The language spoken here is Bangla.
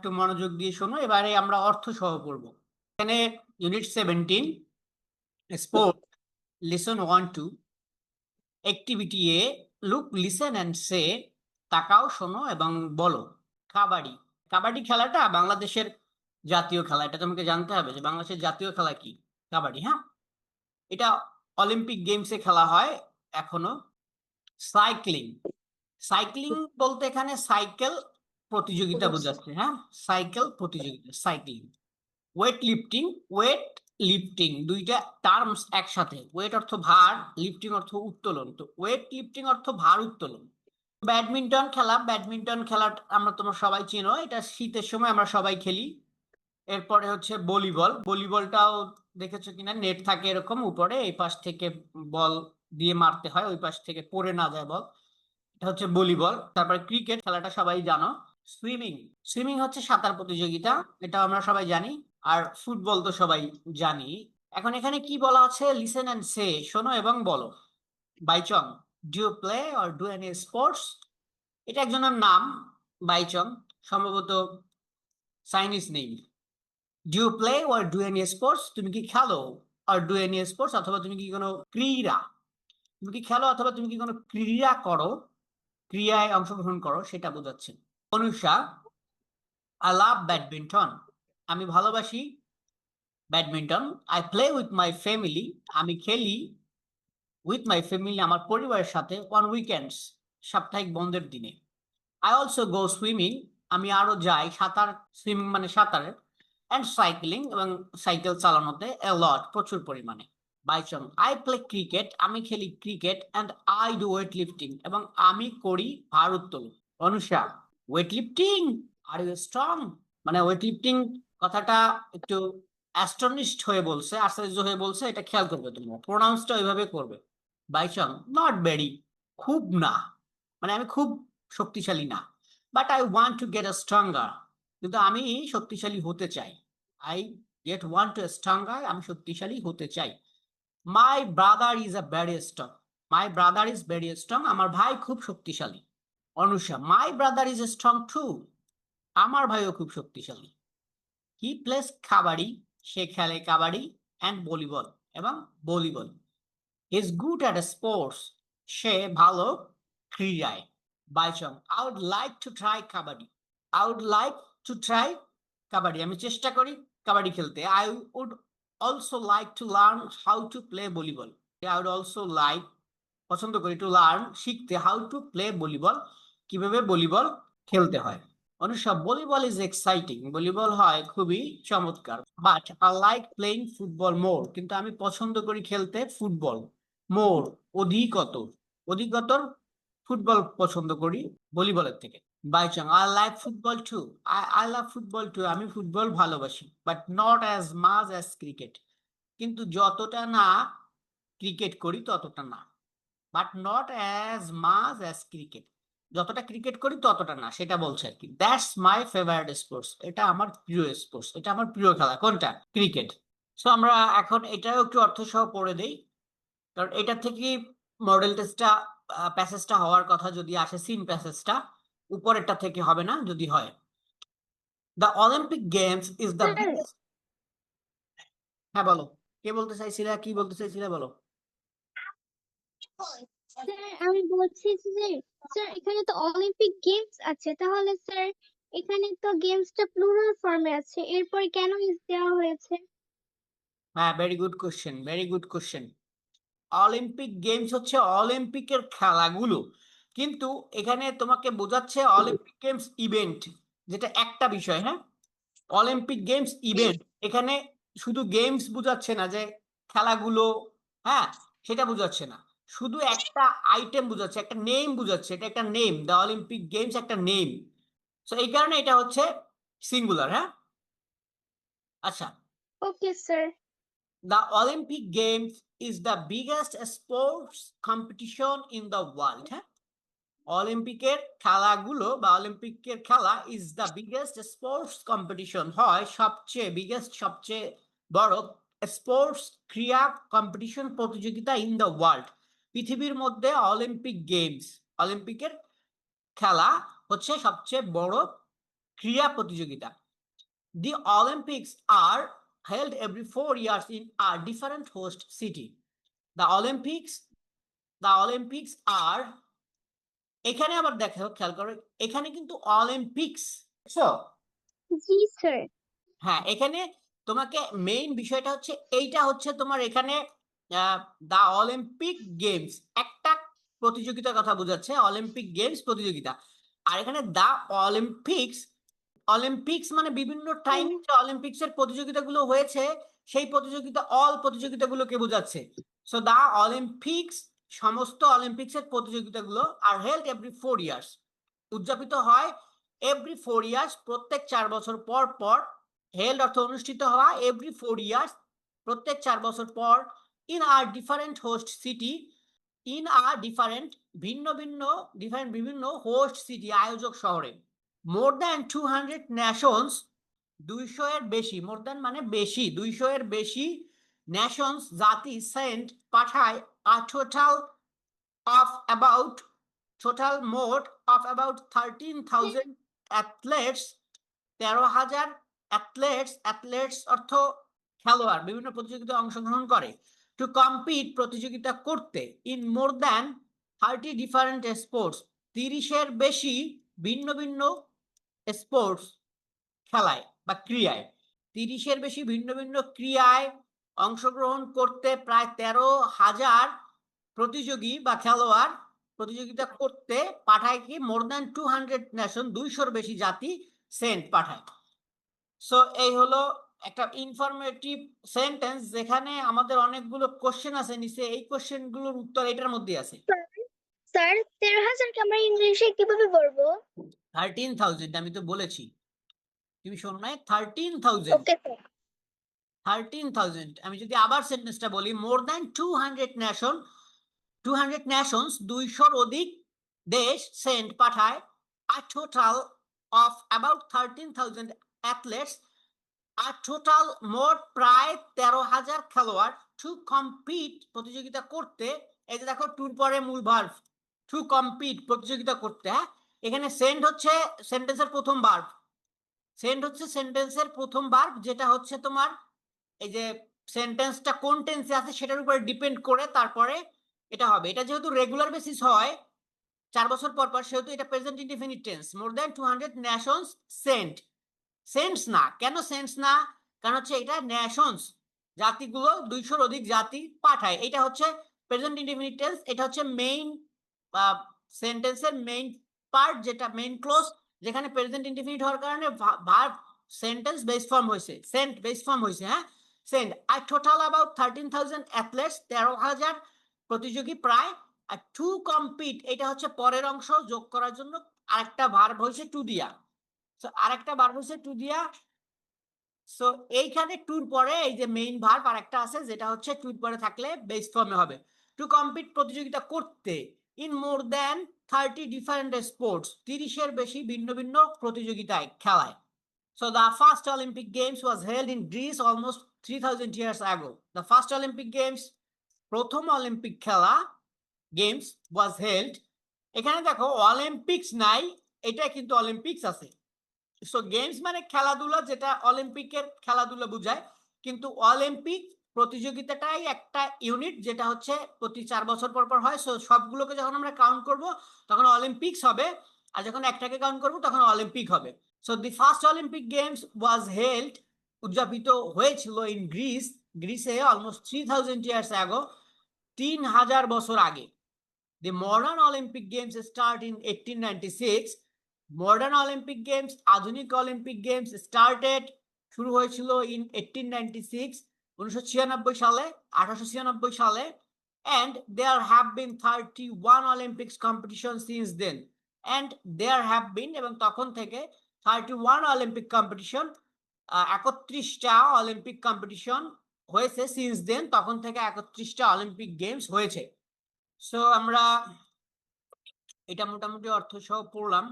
একটু মনোযোগ দিয়ে শোনো, এবারে আমরা অর্থ সহ পড়ব। এখানে unit seventeen sport lesson one two activity A look listen and say তাকাও, শোনো এবং বলো। কাবাডি। কাবাডি খেলাটা বাংলাদেশের জাতীয় খেলা। এটা তোমাকে জানতে হবে যে বাংলাদেশের জাতীয় খেলা কি? কাবাডি হ্যাঁ? এটা অলিম্পিক গেমসে খেলা হয় এখনও। সাইক্লিং সাইক্লিং বলতে এখানে সাইকেল প্রতিযোগিতা বোঝাচ্ছে হ্যাঁ? সাইকেল প্রতিযোগিতা cycling weight lifting weight lifting দুইটা টার্মস একসাথে। ওয়েট অর্থ ভার লিফটিং অর্থ উত্তোলন। তো ওয়েট লিফটিং অর্থ ভার উত্তোলন। ব্যাডমিন্টন খেলা ব্যাডমিন্টন খেলা আমরা তোমরা সবাই চিনো। এটা শীতের সময় আমরা সবাই খেলি। এরপরে হচ্ছে ভলিবল। ভলিবলটাও দেখেছ কিনা? নেট থাকে এরকম উপরে এই পাশ থেকে বল দিয়ে মারতে হয় ওই পাশ থেকে পড়ে না যায় বল। এটা হচ্ছে ভলিবল। তারপরে ক্রিকেট খেলাটা সবাই জানো। সুইমিং সুইমিং হচ্ছে সাঁতার প্রতিযোগিতা, এটা আমরা সবাই জানি, আর ফুটবল তো সবাই জানি। এখন এখানে কি বলা আছে? লিসেন অ্যান্ড সে শোনো এবং বলো। Baichung do play or do any sports এটা একজনের নাম বাইচং সম্ভবত চাইনিজ নেই do play or do any sports তুমি কি খেলো আর ডু এনি স্পোর্টস অথবা তুমি কি কোনো ক্রীড়া? তুমি কি খেলো অথবা তুমি কি কোনো ক্রীড়া করো? ক্রিয়ায় অংশগ্রহণ করো, সেটা বোঝাচ্ছে। অনুষা আই লাভ ব্যাডমিন্টন আমি ভালোবাসি badminton I play with my family আমি খেলি উইথ মাই ফ্যামিলি আমার পরিবারের সাথে অন উইকেন্ডস সাপ্তাহিক বন্ধের দিনে। আই অলসো গো সুইমিং আমি আরও যাই সাঁতার সুইমিং মানে সাঁতারের। অ্যান্ড সাইক্লিং এবং সাইকেল চালানোতে লট প্রচুর পরিমাণে। বাইচং আই প্লে ক্রিকেট আমি খেলি cricket and I do weight lifting এবং আমি করি ভার উত্তোলন Anusha weight lifting are you strong মানে ওয়েট লিফটিং কথাটা একটু অ্যাস্টনিশড হয়ে বলছে, আশ্চর্য হয়ে বলছে, এটা খেয়াল করবে তুমি প্রোনাউন্সটা ওইভাবে করবে। বাইচং নট ভেরি খুব না। মানে আমি খুব শক্তিশালী না। But I want to get a stronger কিন্তু আমি শক্তিশালী হতে চাই। I get want to stronger আমি শক্তিশালী হতে চাই। My brother is a very strong my brother is very strong আমার ভাই খুব শক্তিশালী। Anusha my brother is strong too আমার ভাইও খুব শক্তিশালী। হি প্লেস কাবাডি, সে খেলে কাবাডি অ্যান্ড ভলিবল এবং volleyball. Is good at sports সে ভালো ক্রীড়ায়। Baichung I would like to try kabaddi. I would like to try kabaddi. আমি চেষ্টা করি কাবাডি খেলতে। I would also like to learn how to play volleyball I would also like পছন্দ করি টু লার্ন শিখতে হাউ টু প্লে ভলিবল কীভাবে ভলিবল খেলতে হয়? Anusha volleyball is exciting volleyball হয় খুবই চমৎকার। But I like playing football more কিন্তু আমি পছন্দ করি খেলতে ফুটবল মোর অধিকতর। অধিকতর ফুটবল পছন্দ করি ভলিবলের থেকে। বাই Baichung I like football too I I love football too আমি ফুটবল ভালোবাসি but not as much as cricket কিন্তু যতটা না ক্রিকেট করি, ততটা না। But not as much as cricket যতটা ক্রিকেট করি ততটা না সেটা বলছে আর কি দ্যাটস মাই ফেভারিট স্পোর্টস এটা আমার প্রিয় স্পোর্টস এটা আমার প্রিয় খেলা। কোনটা? ক্রিকেট। সো আমরা এখন এটাও একটু অর্থ সহ পড়ে দেই। কারণ এটা থেকে মডেল টেস্টটা প্যাসেজটা হওয়ার কথা যদি আসে সিন প্যাসেজটা উপরেরটা থেকে হবে না যদি হয়। The Olympic Games is the হ্যাঁ। বলো। কে বলতে চাইছিলে? কি বলতে চাইছিলে? বলো স্যার, আমি বলছি যে, স্যার, এখানে তো অলিম্পিক গেমস আছে। তাহলে স্যার, এখানে তো গেমসটা প্লুরাল ফর্মে আছে। এরপর কেন ইস দেওয়া হয়েছে? হ্যাঁ very good question very good question Olympic Games হচ্ছে অলিম্পিকের খেলাগুলো। কিন্তু এখানে তোমাকে বোঝাচ্ছে অলিম্পিক গেমস ইভেন্ট যেটা একটা বিষয় হ্যাঁ? অলিম্পিক গেমস ইভেন্ট এখানে শুধু গেমস বোঝাচ্ছে না যে খেলাগুলো হ্যাঁ? সেটা বোঝাচ্ছে না। শুধু একটা আইটেম বোঝাচ্ছে একটা নেম বোঝাচ্ছে এটা একটা নেম দ্য অলিম্পিক গেমস একটা নেম তো এই কারণে এটা হচ্ছে সিঙ্গুলার হ্যাঁ? আচ্ছা। Okay sir The Olympic Games is the biggest sports competition in the world হ্যাঁ? অলিম্পিকের খেলাগুলো বা অলিম্পিকের খেলা is the biggest sports competition হয় সবচেয়ে বিগেস্ট সবচেয়ে বড় স্পোর্টস ক্রীড়া কম্পিটিশন প্রতিযোগিতা ইন দ্য ওয়ার্ল্ড পৃথিবীর মধ্যে অলিম্পিক গেমস অলিম্পিকের খেলা হচ্ছে সবচেয়ে বড় ক্রীড়া প্রতিযোগিতা। The Olympics are held every four years in a different host city. The Olympics, the Olympics are এখানে আবার দেখো খেয়াল করো এখানে কিন্তু অলিম্পিক্স হ্যাঁ এখানে তোমাকে মেইন বিষয়টা হচ্ছে এইটা হচ্ছে তোমার এখানে দা অলিম্পিক গেমস একটা প্রতিযোগিতার কথা বোঝাচ্ছে অলিম্পিক গেমস প্রতিযোগিতা। আর এখানে দা অলিম্পিক্স অলিম্পিক্স মানে বিভিন্ন টাইম অলিম্পিক্স এর প্রতিযোগিতাগুলো হয়েছে সেই প্রতিযোগিতা অল প্রতিযোগিতাগুলোকে বোঝাচ্ছে। সো দা অলিম্পিক্স সমস্ত অলিম্পিক্স এর প্রতিযোগিতাগুলো are held every four years উদযাপিত হয় এভরি ফোর ইয়ার্স প্রত্যেক চার বছর পর পর। হেল্ড অর্থ অনুষ্ঠিত হওয়া এভরি ফোর ইয়ার্স প্রত্যেক চার বছর পর in a different host city in a different ভিন্ন ভিন্ন ডিফারেন্ট বিভিন্ন হোস্ট সিটি আয়োজক শহরে। More than two hundred nations দুইশো এর বেশি মোর দ্যান মানে বেশি, দুইশো এর বেশি ন্যাশনস জাতি সেন্ট পাঠায় a total of about total মোট of about thirteen thousand athletes তেরো হাজার অ্যাথলেটস অ্যাথলেটস অর্থ খেলোয়াড়, বিভিন্ন প্রতিযোগিতায় অংশগ্রহণ করে। টু কম্পিট প্রতিযোগিতা করতে in more than thirty different sports তিরিশের বেশি ভিন্ন ভিন্ন স্পোর্টস খেলায় বা ক্রিয়ায় তিরিশের বেশি ভিন্ন ভিন্ন ক্রিয়ায় অংশগ্রহণ করতে প্রায় তেরো হাজার প্রতিযোগী বা খেলোয়াড় প্রতিযোগিতা করতে পাঠায় কি more than two hundred nation দুইশোর বেশি জাতি সেন্ট পাঠায়। সো এই হলো একটা ইনফরমেটিভ সেন্টেন্স যেখানে আমাদের অনেকগুলো কোশ্চেন আছে নিচে এই কোশ্চেনগুলোর উত্তর এটার মধ্যে আছে। স্যার তেরো হাজারকে আমরা ইংলিশে কীভাবে বলব? থার্টিন থাউজেন্ড আমি তো বলেছি। তুমি শোনো thirteen thousand okay sir thirteen thousand আমি যদি আবার সেন্টেন্সটা বলি more than two hundred nation two hundred nations দুইশোর অধিক দেশ সেন্ট পাঠায় আর total of about thirteen thousand athletes R total মোট প্রায় তেরো হাজার খেলোয়াড় টু কম্পিট প্রতিযোগিতা করতে, এই যে দেখো টুর পরে মূল ভার্ভ টু কম্পিট প্রতিযোগিতা করতে হ্যাঁ? এখানে সেন্ড হচ্ছে সেন্টেন্সের প্রথম ভার্ভ সেন্ড হচ্ছে সেন্টেন্সের প্রথম ভার্ভ যেটা হচ্ছে তোমার এই যে সেন্টেন্সটা কোন টেন্সে আছে সেটার উপরে ডিপেন্ড করে তারপরে এটা হবে। এটা যেহেতু রেগুলার বেসিস হয়, চার বছর পর পর সেহেতু এটা present indefinite tense more than two hundred nations sent sents না। কেন সেন্স না? কারণ হচ্ছে এটা ন্যাশনস জাতিগুলো দুইশোর অধিক জাতি পাঠায়। এটা হচ্ছে প্রেজেন্ট ইনডিফিনিট টেন্স এটা হচ্ছে মেইন সেন্টেন্সের মেইন পার্ট যেটা মেইন ক্লোজ যেখানে প্রেজেন্ট ইনডিফিনিট হওয়ার কারণে ভার্ব সেন্টেন্স বেস ফর্ম হয়েছে। সেন্ট বেস ফর্ম হয়েছে হ্যাঁ? Sent R total about thirteen thousand athletes তেরো হাজার প্রতিযোগী প্রায়, আর টু কম্পিট এটা হচ্ছে পরের অংশ যোগ করার জন্য আরেকটা ভার্ব হয়েছে টু দিয়া। সো আরেকটা ভার্ব হয়েছে টু দিয়া। সো এইখানে টুর পরে এই যে মেইন ভার্ব আর একটা আছে যেটা হচ্ছে টুর পরে থাকলে বেস ফর্মে হবে। টু কম্পিট প্রতিযোগিতা করতে in more than thirty different sports তিরিশের বেশি ভিন্ন ভিন্ন প্রতিযোগিতায় খেলায়। So the first Olympic Games was held in Greece almost 3000 years ago. The first Olympic Games, প্রথম অলিম্পিক খেলা গেমস ওয়াজ হেল্ড এখানে দেখো অলিম্পিক্স নাই এটা কিন্তু অলিম্পিক্স আছে। সো গেমস মানে খেলাধুলা যেটা অলিম্পিকের খেলাধুলা বোঝায়। কিন্তু অলিম্পিক প্রতিযোগিতাটাই একটা ইউনিট যেটা হচ্ছে প্রতি চার বছর পর পর হয়। সো সবগুলোকে যখন আমরা কাউন্ট করব, তখন অলিম্পিক্স হবে। আর যখন একটাকে কাউন্ট করব, তখন অলিম্পিক হবে। So the first Olympic Games was held উদযাপিত হয়েছিল in Greece গ্রিসে almost three thousand years ago তিন হাজার বছর আগে। The modern Olympic Games start in eighteen ninety six modern Olympic Games আধুনিক অলিম্পিক গেমস স্টার্টেড শুরু হয়েছিল ইন এইটিন নাইনটি সিক্স উনিশশো ছিয়ানব্বই সালে, আঠারোশো ছিয়ানব্বই সালে and there have been thirty one Olympics competition since then and there have been এবং তখন থেকে থার্টি ওয়ান অলিম্পিক কম্পিটিশন একত্রিশটা অলিম্পিক কম্পিটিশন হয়েছে সিন্স দেন তখন থেকে একত্রিশটা অলিম্পিক গেমস হয়েছে। সো আমরা এটা মোটামুটি অর্থ সহ পড়লাম।